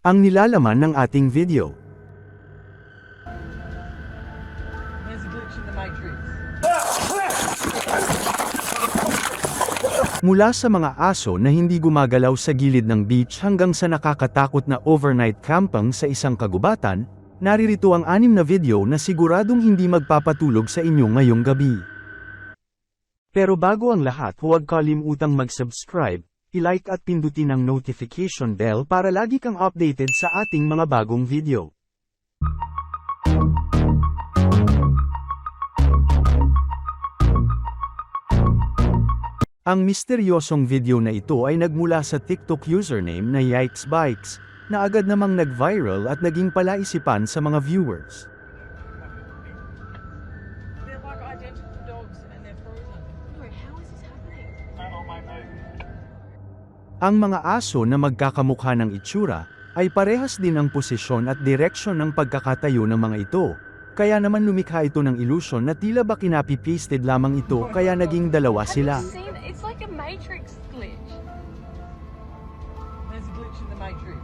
Ang nilalaman ng ating video. Mula sa mga aso na hindi gumagalaw sa gilid ng beach hanggang sa nakakatakot na overnight camping sa isang kagubatan, naririto ang anim na video na siguradong hindi magpapatulog sa inyo ngayong gabi. Pero bago ang lahat huwag kalimutang mag-subscribe, i-like at pindutin ang notification bell para lagi kang updated sa ating mga bagong video. Ang misteryosong video na ito ay nagmula sa TikTok username na Yikes Bikes, na agad namang nag-viral at naging palaisipan sa mga viewers. Ang mga aso na magkakamukha ng itsura, ay parehas din ang posisyon at direksyon ng pagkakatayo ng mga ito, kaya naman lumikha ito ng illusion na tila ba kinapi-pasted lamang ito kaya naging dalawa sila. It's like a Matrix glitch. There's a glitch in the matrix.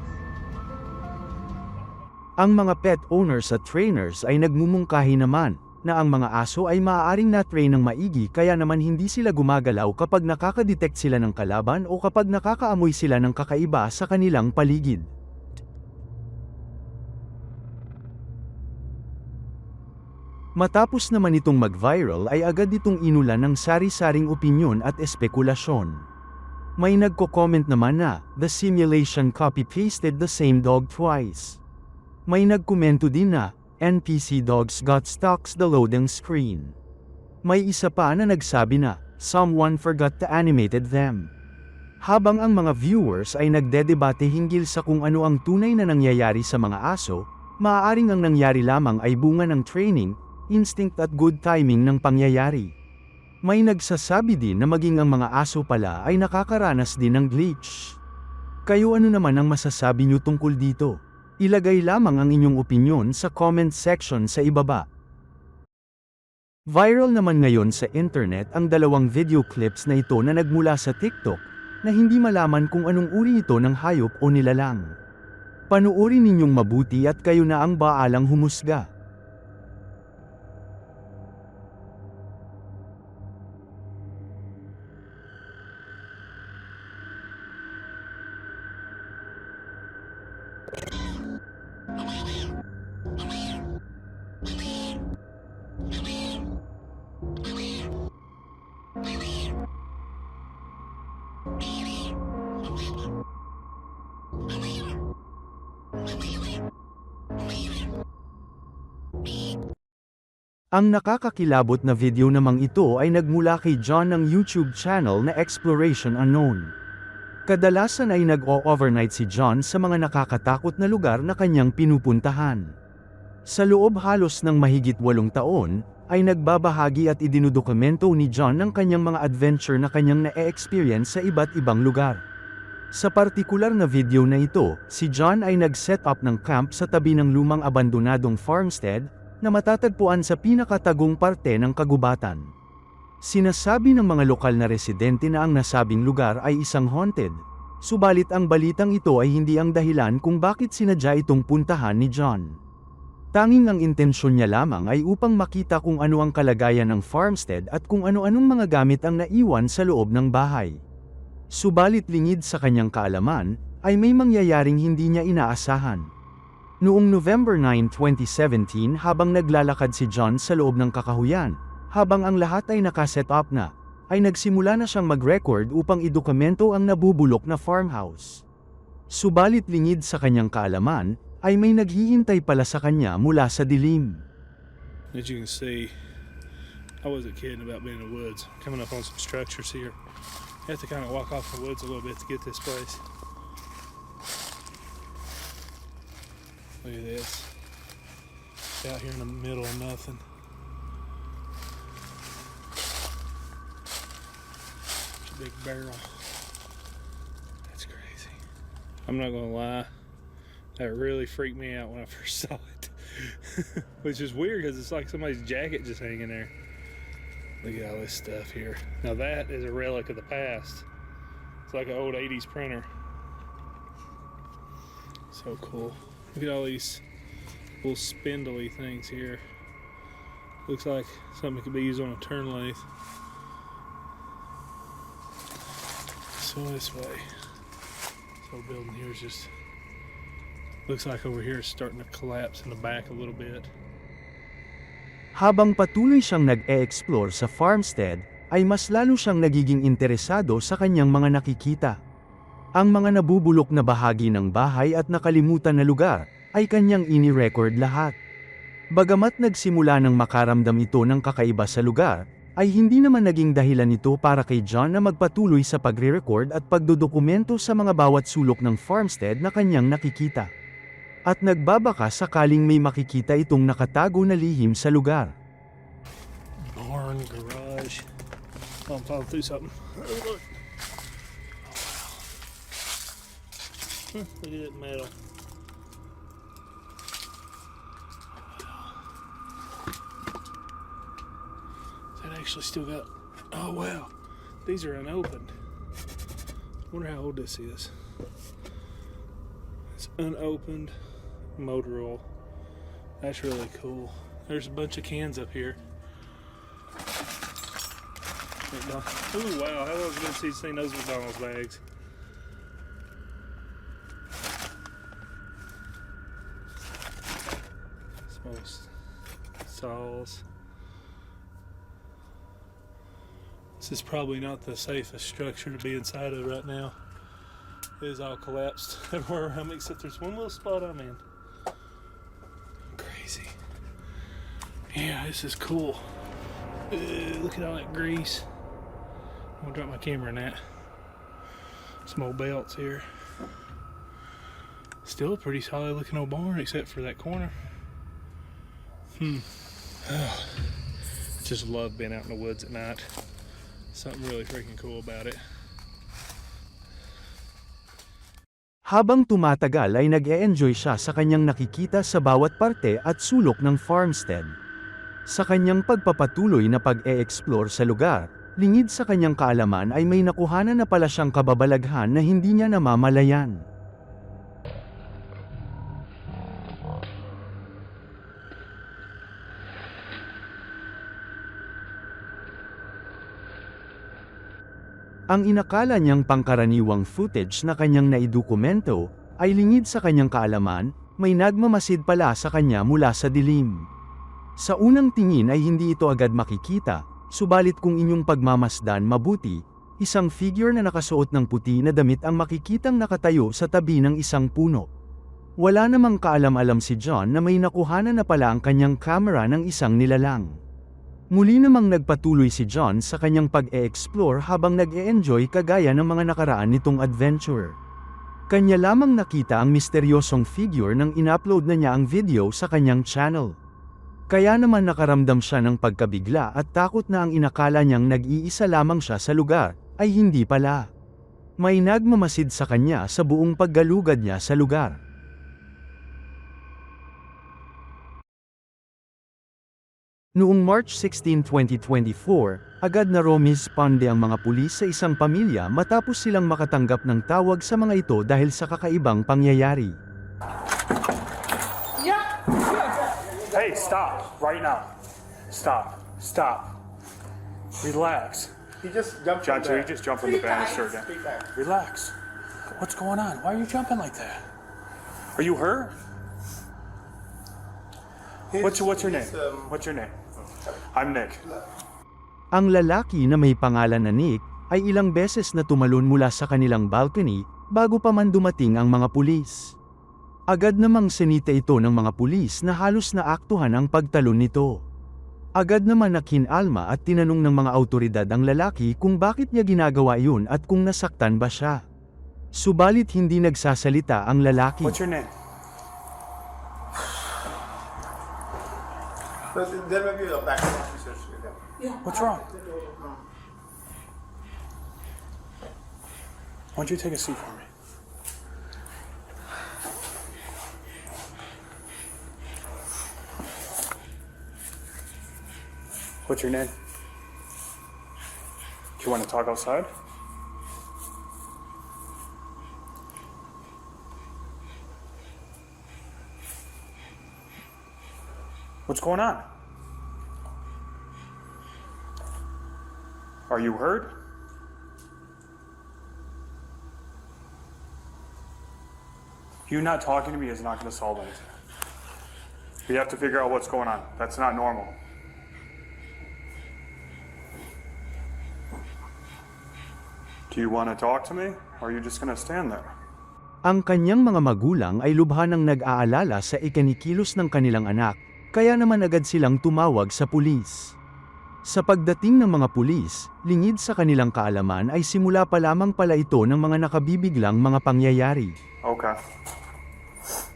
Ang mga pet owners at trainers ay nagmumungkahi naman, na ang mga aso ay maaaring na-train ng maigi kaya naman hindi sila gumagalaw kapag nakakadetect sila ng kalaban o kapag nakakaamoy sila ng kakaiba sa kanilang paligid. Matapos naman itong mag-viral ay agad itong inulan ng sari-saring opinyon at espekulasyon. May nagko-comment naman na, the simulation copy-pasted the same dog twice. May nagkomento din na, NPC dogs got stuck the loading screen. May isa pa na nagsabi na, someone forgot to animated them. Habang ang mga viewers ay nagdedebate hinggil sa kung ano ang tunay na nangyayari sa mga aso, maaaring ang nangyari lamang ay bunga ng training, instinct at good timing ng pangyayari. May nagsasabi din na maging ang mga aso pala ay nakakaranas din ng glitch. Kayo ano naman ang masasabi niyo tungkol dito? Ilagay lamang ang inyong opinyon sa comment section sa ibaba. Viral naman ngayon sa internet ang dalawang video clips na ito na nagmula sa TikTok, na hindi malaman kung anong uri ito ng hayop o nilalang. Panuorin ninyong mabuti at kayo na ang baalang humusga. Ang nakakakilabot na video namang ito ay nagmula kay John ng YouTube channel na Exploration Unknown. Kadalasan ay nag-o-overnight si John sa mga nakakatakot na lugar na kanyang pinupuntahan. Sa loob halos ng mahigit walong taon, ay nagbabahagi at idinudokumento ni John ng kanyang mga adventure na kanyang na-experience sa iba't ibang lugar. Sa partikular na video na ito, si John ay nag-set up ng camp sa tabi ng lumang abandonadong farmstead, na matatagpuan sa pinakatagong parte ng kagubatan. Sinasabi ng mga lokal na residente na ang nasabing lugar ay isang haunted, subalit ang balitang ito ay hindi ang dahilan kung bakit sinadya itong puntahan ni John. Tanging ang intensyon niya lamang ay upang makita kung ano ang kalagayan ng farmstead at kung ano-anong mga gamit ang naiwan sa loob ng bahay. Subalit lingid sa kanyang kaalaman, ay may mangyayaring hindi niya inaasahan. Noong November 9, 2017 habang naglalakad si John sa loob ng kakahuyan, habang ang lahat ay nakaset up na, ay nagsimula na siyang mag-record upang idokumento ang nabubulok na farmhouse. Subalit lingid sa kanyang kaalaman, ay may naghihintay pala sa kanya mula sa dilim. As you can see, I wasn't kidding about being in the woods. Coming up on some structures here. You have to kind of walk off the woods a little bit to get this place. Look at this. Out here in the middle of nothing. It's a big barrel. That's crazy. I'm not gonna lie. That really freaked me out when I first saw it. Which is weird because it's like somebody's jacket just hanging there. Look at all this stuff here. Now that is a relic of the past. It's like an old 80s printer. So cool. Look at all these little spindly things here. Looks like something could be used on a turn lathe. So this way. Whole building here is just looks like over here it's starting to collapse in the back a little bit. Habang patuloy siyang nag-e-explore sa farmstead, ay mas lalo siyang nagiging interesado sa kanyang mga nakikita. Ang mga nabubulok na bahagi ng bahay at nakalimutan na lugar, ay kanyang ini-record lahat. Bagamat nagsimula ng makaramdam ito ng kakaiba sa lugar, ay hindi naman naging dahilan ito para kay John na magpatuloy sa pagre-record at pagdodokumento sa mga bawat sulok ng farmstead na kanyang nakikita. At nagbabaka sakaling may makikita itong nakatago na lihim sa lugar. Barn, garage. Through something. Look. At that metal. That actually still got. Oh wow, these are unopened. Wonder how old this is. It's unopened motor oil. That's really cool. There's a bunch of cans up here. Oh wow, how long has it been since seen those McDonald's bags? This is probably not the safest structure to be inside of right now. It is all collapsed everywhere around me except there's one little spot I'm in. Crazy. Yeah, this is cool. Look at all that grease. I'm gonna drop my camera in that. Some old belts here. Still a pretty solid looking old barn, except for that corner. Hmm. Just love being out in the woods at night. Something really freaking cool about it. Habang tumatagal ay nag-e-enjoy siya sa kanyang nakikita sa bawat parte at sulok ng farmstead. Sa kanyang pagpapatuloy na pag-e-explore sa lugar, lingid sa kanyang kaalaman ay may nakuhanan na pala siyang kababalaghan na hindi niya namamalayan. Ang inakala niyang pangkaraniwang footage na kanyang naidokumento, ay lingid sa kanyang kaalaman, may nagmamasid pala sa kanya mula sa dilim. Sa unang tingin ay hindi ito agad makikita, subalit kung inyong pagmamasdan mabuti, isang figure na nakasuot ng puti na damit ang makikitang nakatayo sa tabi ng isang puno. Wala namang kaalam-alam si John na may nakuhanan na pala ang kanyang camera ng isang nilalang. Muli namang nagpatuloy si John sa kanyang pag-e-explore habang nag-e-enjoy kagaya ng mga nakaraan nitong adventure. Kanya lamang nakita ang misteryosong figure nang in-upload na niya ang video sa kanyang channel. Kaya naman nakaramdam siya ng pagkabigla at takot na ang inakala niyang nag-iisa lamang siya sa lugar, ay hindi pala. May nagmamasid sa kanya sa buong paggalugad niya sa lugar. Noong March 16, 2024, agad na romisponde ang mga pulis sa isang pamilya matapos silang makatanggap ng tawag sa mga ito dahil sa kakaibang pangyayari. Hey, stop right now. Stop. Stop. Relax. He just jumped John, from so there. you just jumped from the banister again. Relax. What's going on? Why are you jumping like that? Are you hurt? What's what's your name? Um, What's your name? I'm Nick. Ang lalaki na may pangalan na Nick, ay ilang beses na tumalon mula sa kanilang balcony, bago pa man dumating ang mga pulis. Agad namang sinita ito ng mga pulis na halos naaktuhan ang pagtalon nito. Agad naman nakinalma at tinanong ng mga autoridad ang lalaki kung bakit niya ginagawa yun at kung nasaktan ba siya. Subalit hindi nagsasalita ang lalaki. What's your name? But there may be a backup officers with them. What's wrong? Why don't you take a seat for me? What's your name? Do you want to talk outside? What's going on? Are you hurt? You not talking to me is not going to solve anything. We have to figure out what's going on. That's not normal. Do you want to talk to me? Or are you just going to stand there? Ang kanyang mga magulang ay lubhanang nag-aalala sa ikanikilos ng kanilang anak, kaya naman agad silang tumawag sa pulis. Sa pagdating ng mga pulis, lingid sa kanilang kaalaman ay simula pa lamang pala ito ng mga nakabibiglang mga pangyayari. Okay.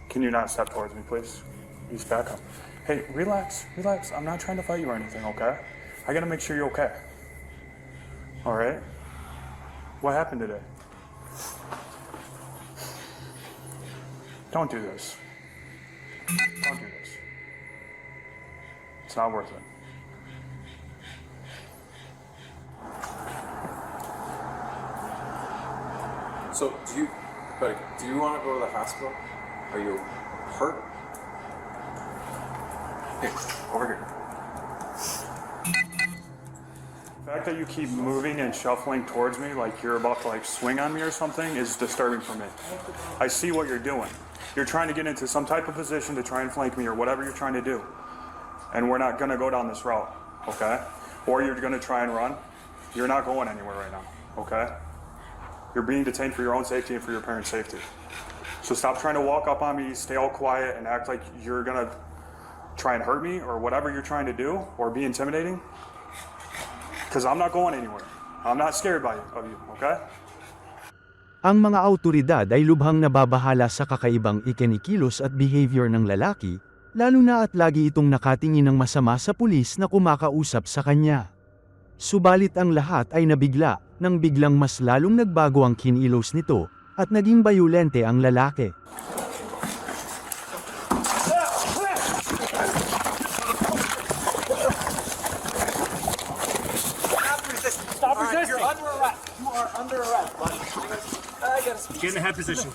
Can you not step towards me, please? Please back up. Hey, relax, relax. I'm not trying to fight you or anything, okay? I gotta make sure you're okay. Alright? What happened today? Don't do this. Don't do this. It's not worth it. So, do you, buddy, do you want to go to the hospital? Are you hurt? Here, over here. The fact that you keep moving and shuffling towards me like you're about to like swing on me or something is disturbing for me. I see what you're doing. You're trying to get into some type of position to try and flank me or whatever you're trying to do. And we're not going to go down this route, okay? Or you're going to try and run. You're not going anywhere right now, okay? You're being detained for your own safety and for your parents' safety. So stop trying to walk up on me, stay all quiet, and act like you're going to try and hurt me or whatever you're trying to do or be intimidating. Because I'm not going anywhere. I'm not scared by of you, okay? Ang mga autoridad ay lubhang nababahala sa kakaibang ikinikilos at behavior ng lalaki, lalo na at lagi itong nakatingin ng masama sa pulis na kumakausap sa kanya. Subalit ang lahat ay nabigla, nang biglang mas lalong nagbago ang kinilos nito, at naging bayulente ang lalaki. Get in the head position.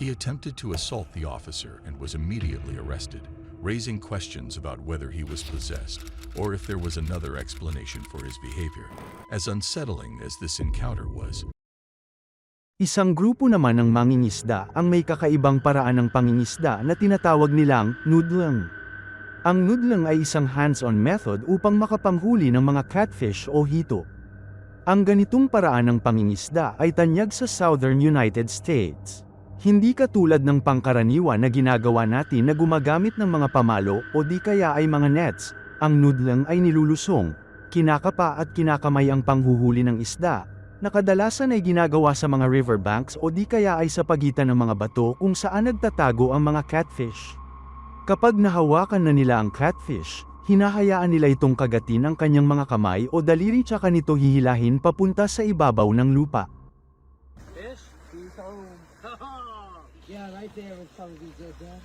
He attempted to assault the officer and was immediately arrested, raising questions about whether he was possessed or if there was another explanation for his behavior. As unsettling as this encounter was, Isang grupo naman ng mangingisda ang may kakaibang paraan ng pangingisda na tinatawag nilang noodling. Ang noodling ay isang hands-on method upang makapanghuli ng mga catfish o hito. Ang ganitong paraan ng pangingisda ay tanyag sa Southern United States. Hindi katulad ng pangkaraniwan na ginagawa natin na gumagamit ng mga pamalo o di kaya ay mga nets, ang noodling ay nilulusong, kinakapa at kinakamay ang panghuhuli ng isda, na kadalasan ay ginagawa sa mga riverbanks o di kaya ay sa pagitan ng mga bato kung saan nagtatago ang mga catfish. Kapag nahawakan na nila ang catfish, hinahayaan nila itong kagatin ang kanyang mga kamay o daliri tsaka nito hihilahin papunta sa ibabaw ng lupa. There with some of these good, yeah.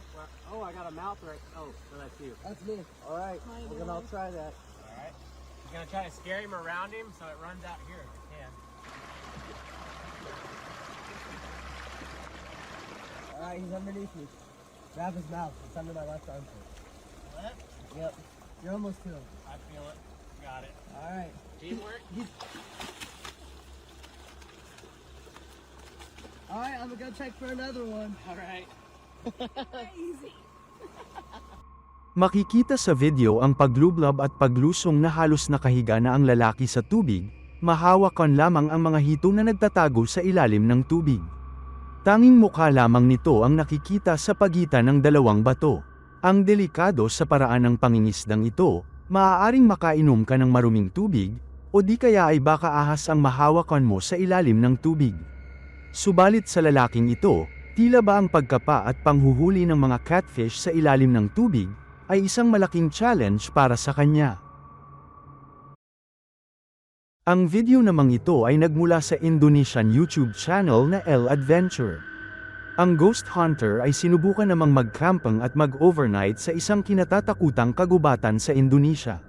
Oh, I got a mouth right. Oh, so that's you. That's me. All right, we're gonna all try that. All right. You're gonna try to scare him around him so it runs out here if you can. All right, he's underneath me. Grab his mouth. It's under my left armpit. Left. Yep. You're almost to him. I feel it. Got it. All right. Teamwork. All right, I'm gonna go check for another one. All right. Makikita sa video ang paglublab at paglusong na halos nakahiga na ang lalaki sa tubig, mahawakan lamang ang mga hito na nagtatago sa ilalim ng tubig. Tanging mukha lamang nito ang nakikita sa pagitan ng dalawang bato. Ang delikado sa paraan ng pangingisdang ito, maaaring makainom ka ng maruming tubig, o di kaya ay baka ahas ang mahawakan mo sa ilalim ng tubig. Subalit sa lalaking ito, tila ba ang pagkapa at panghuhuli ng mga catfish sa ilalim ng tubig, ay isang malaking challenge para sa kanya. Ang video namang ito ay nagmula sa Indonesian YouTube channel na L Adventure. Ang ghost hunter ay sinubukan namang magcamping at mag-overnight sa isang kinatatakutang kagubatan sa Indonesia.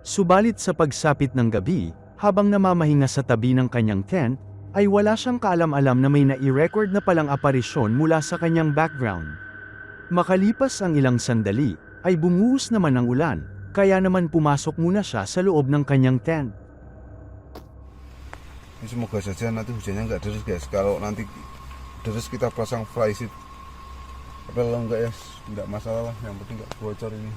Subalit sa pagsapit ng gabi, habang namamahinga sa tabi ng kanyang tent, ay wala siyang kaalam-alam na may nai-record na palang aparisyon mula sa kanyang background. Makalipas ang ilang sandali, ay bumuhos naman ang ulan, kaya naman pumasok muna siya sa loob ng kanyang tent. Semoga saja nanti hujannya nggak deras guys. Kalau nanti deras kita pasang fly sheet. Tapi kalau enggak ya nggak masalah lah. Yang penting nggak bocor ini.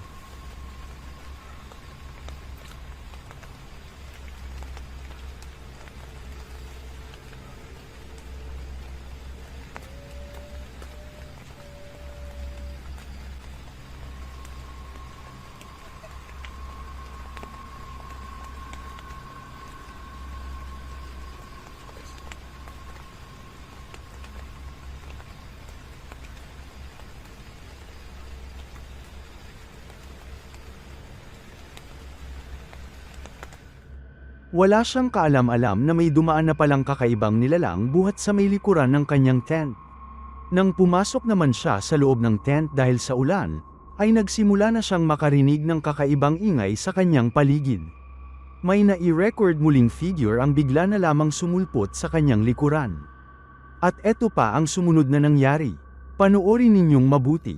Wala siyang kaalam-alam na may dumaan na palang kakaibang nilalang buhat sa may likuran ng kanyang tent. Nang pumasok naman siya sa loob ng tent dahil sa ulan, ay nagsimula na siyang makarinig ng kakaibang ingay sa kanyang paligid. May nai-record muling figure ang bigla na lamang sumulpot sa kanyang likuran. At eto pa ang sumunod na nangyari. Panoorin ninyong mabuti.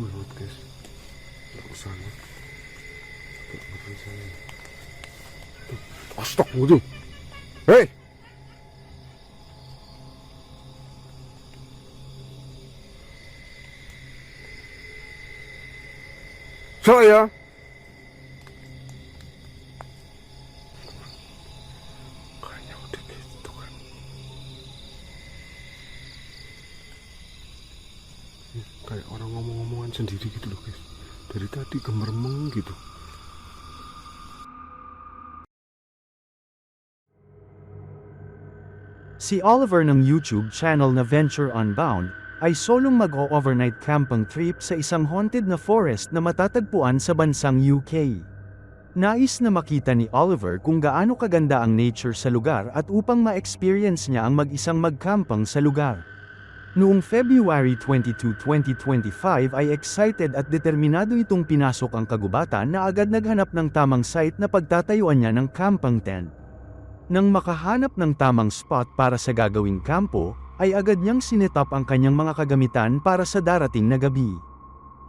Pulot guys. Sana. Astagfirullah. Hey! Saya Kayak orang ngomong-ngomongan sendiri gitu loh guys Dari tadi gemermeng gitu Si Oliver ng YouTube channel na Venture Unbound, ay solong mag-o-overnight camping trip sa isang haunted na forest na matatagpuan sa bansang UK. Nais na makita ni Oliver kung gaano kaganda ang nature sa lugar at upang ma-experience niya ang mag-isang magkampang sa lugar. Noong February 22, 2025 ay excited at determinado itong pinasok ang kagubatan na agad naghanap ng tamang site na pagtatayuan niya ng camping tent. Nang makahanap ng tamang spot para sa gagawing kampo, ay agad niyang sinetap ang kanyang mga kagamitan para sa darating na gabi.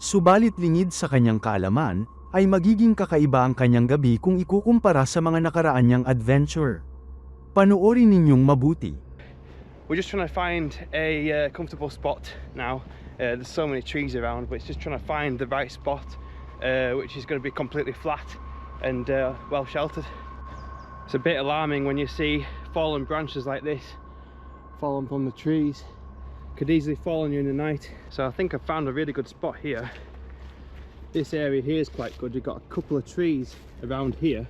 Subalit lingid sa kanyang kaalaman, ay magiging kakaiba ang kanyang gabi kung ikukumpara sa mga nakaraan niyang adventure. Panoorin ninyong mabuti. We're just trying to find a uh, comfortable spot now. Uh, there's so many trees around, but it's just trying to find the right spot, uh, which is going to be completely flat and uh, well sheltered. It's a bit alarming when you see fallen branches like this fallen from the trees. Could easily fall on you in the night. So I think I found a really good spot here. This area here is quite good. You've got a couple of trees around here,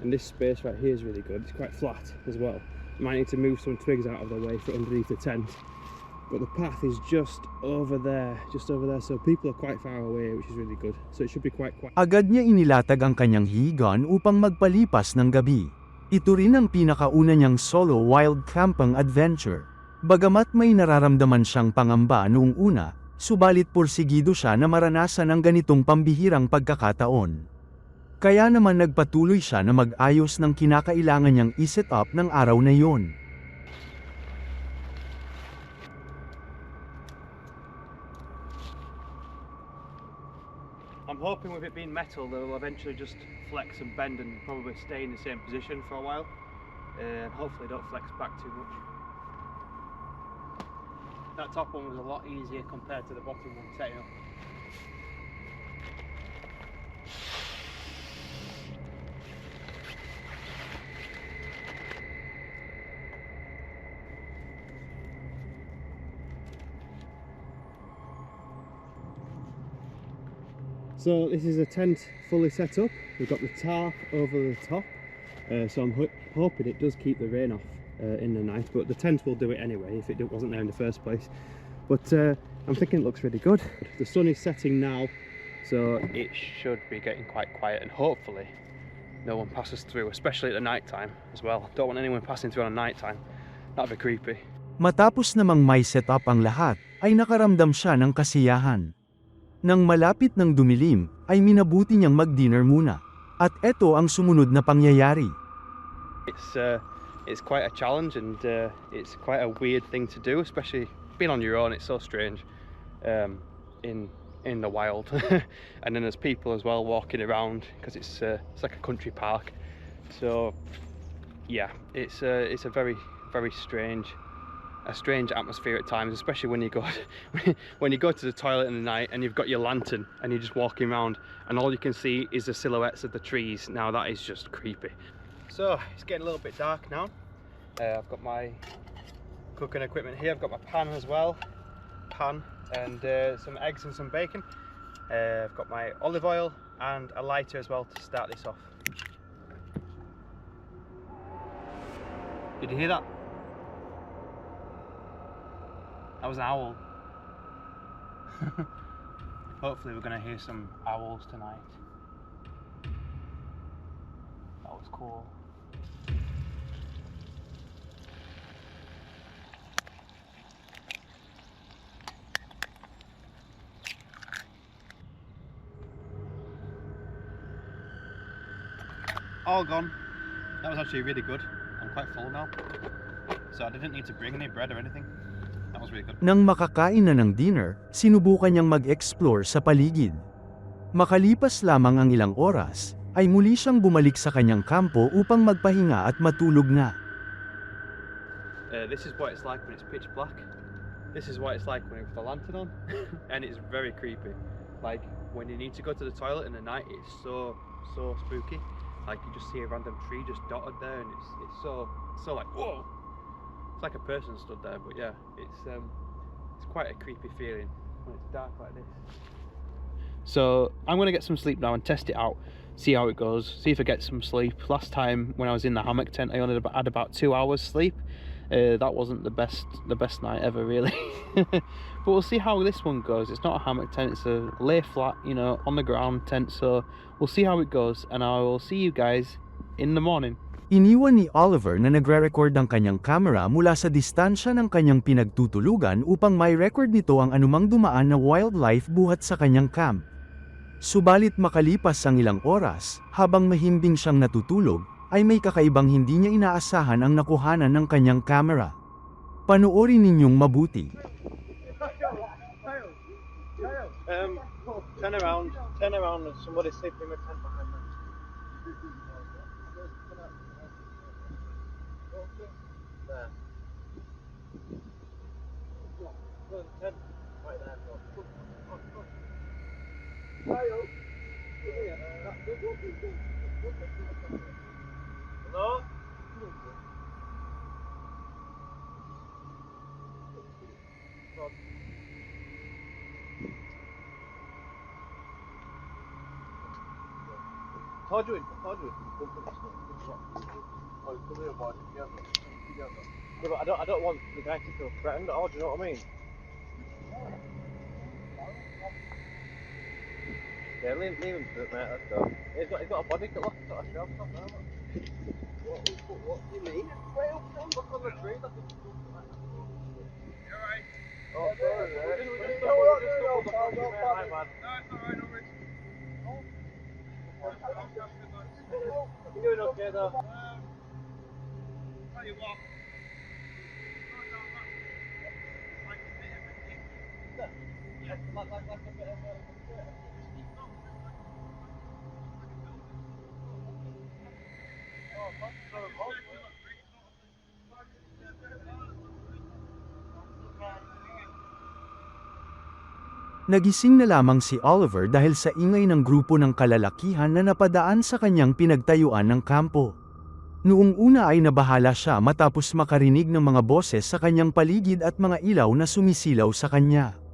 and this space right here is really good. It's quite flat as well. Might need to move some twigs out of the way for underneath the tent. But the path is just over there, just over there. So people are quite far away, which is really good. So it should be quite quiet. Agad niya inilatag ang kanyang higan upang magpalipas ng gabi. Ito rin ang pinakauna niyang solo wild camping adventure. Bagamat may nararamdaman siyang pangamba noong una, subalit porsigido siya na maranasan ang ganitong pambihirang pagkakataon. Kaya naman nagpatuloy siya na mag-ayos ng kinakailangan niyang iset up ng araw na yon. I'm hoping with it being metal, that it'll eventually just flex and bend and probably stay in the same position for a while. Uh, and hopefully don't flex back too much. That top one was a lot easier compared to the bottom one setting up. So this is a tent fully set up. We've got the tarp over the top. Uh, so I'm ho- hoping it does keep the rain off uh, in the night, but the tent will do it anyway if it wasn't there in the first place. But uh, I'm thinking it looks really good. The sun is setting now, so it should be getting quite quiet and hopefully no one passes through, especially at the night time as well. Don't want anyone passing through on a night time. That'd be creepy. Matapos namang may set up ang lahat, ay nakaramdam siya ng kasiyahan. Nang malapit ng dumilim, ay minabuti niyang mag-dinner muna. At eto ang sumunod na pangyayari. It's uh, it's quite a challenge and uh, it's quite a weird thing to do, especially being on your own. It's so strange um, in in the wild, and then there's people as well walking around because it's uh, it's like a country park. So yeah, it's uh, it's a very very strange a strange atmosphere at times, especially when you go when you go to the toilet in the night and you've got your lantern and you're just walking around and all you can see is the silhouettes of the trees. Now that is just creepy. So it's getting a little bit dark now. Uh, I've got my cooking equipment here. I've got my pan as well, pan and uh, some eggs and some bacon. Uh, I've got my olive oil and a lighter as well to start this off. Did you hear that? That was an owl. Hopefully we're gonna hear some owls tonight. That was cool. All gone. That was actually really good. I'm quite full now. So I didn't need to bring any bread or anything. Nang makakain na ng dinner, sinubukan niyang mag-explore sa paligid. Makalipas lamang ang ilang oras, ay muli siyang bumalik sa kanyang kampo upang magpahinga at matulog na. Uh, this is what it's like when it's pitch black. This is what it's like when it's the lantern on, and it's very creepy. Like when you need to go to the toilet in the night, it's so so spooky. Like you just see a random tree just dotted there, and it's it's so so like whoa. It's like a person stood there, but yeah, it's um it's quite a creepy feeling when it's dark like this. So I'm gonna get some sleep now and test it out, see how it goes, see if I get some sleep. Last time when I was in the hammock tent, I only had about two hours sleep. Uh, that wasn't the best the best night ever really. but we'll see how this one goes. It's not a hammock tent, it's a lay flat, you know, on the ground tent. So we'll see how it goes, and I will see you guys in the morning. Iniwan ni Oliver na nagre-record ang kanyang camera mula sa distansya ng kanyang pinagtutulugan upang may record nito ang anumang dumaan na wildlife buhat sa kanyang camp. Subalit makalipas ang ilang oras, habang mahimbing siyang natutulog, ay may kakaibang hindi niya inaasahan ang nakuhanan ng kanyang camera. Panoorin ninyong mabuti. Um, turn around, turn around, and somebody sleeping in the tent behind me. Hello? Told you, told you. Oh, come here, boy. Together. Together. Yeah, but I don't, I don't want the guy to feel threatened at all, do you know what I mean? Yeah, leave, leave him to it, mate, let's go. He's got, he's got a body, look, he's got a shelf top there, look. What, what, what do you mean? Way up there, look on the tree, that's a... You're right. Oh, sorry, mate. We just, we just double, we just double the fucking mate, my bad. No, it's alright, no worries. You doing okay though? Um, tell you what. Nagising na lamang si Oliver dahil sa ingay ng grupo ng kalalakihan na napadaan sa kanyang pinagtayuan ng kampo. Noong una ay nabahala siya matapos makarinig ng mga boses sa kanyang paligid at mga ilaw na sumisilaw sa kanya.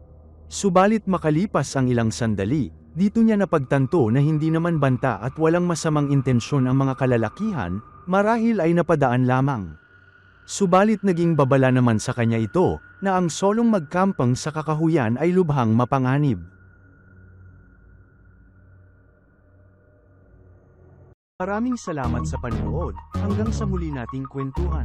Subalit makalipas ang ilang sandali, Dito niya napagtanto na hindi naman banta at walang masamang intensyon ang mga kalalakihan, marahil ay napadaan lamang. Subalit naging babala naman sa kanya ito, na ang solong magkampang sa kakahuyan ay lubhang mapanganib. Maraming salamat sa panonood, hanggang sa muli nating kwentuhan.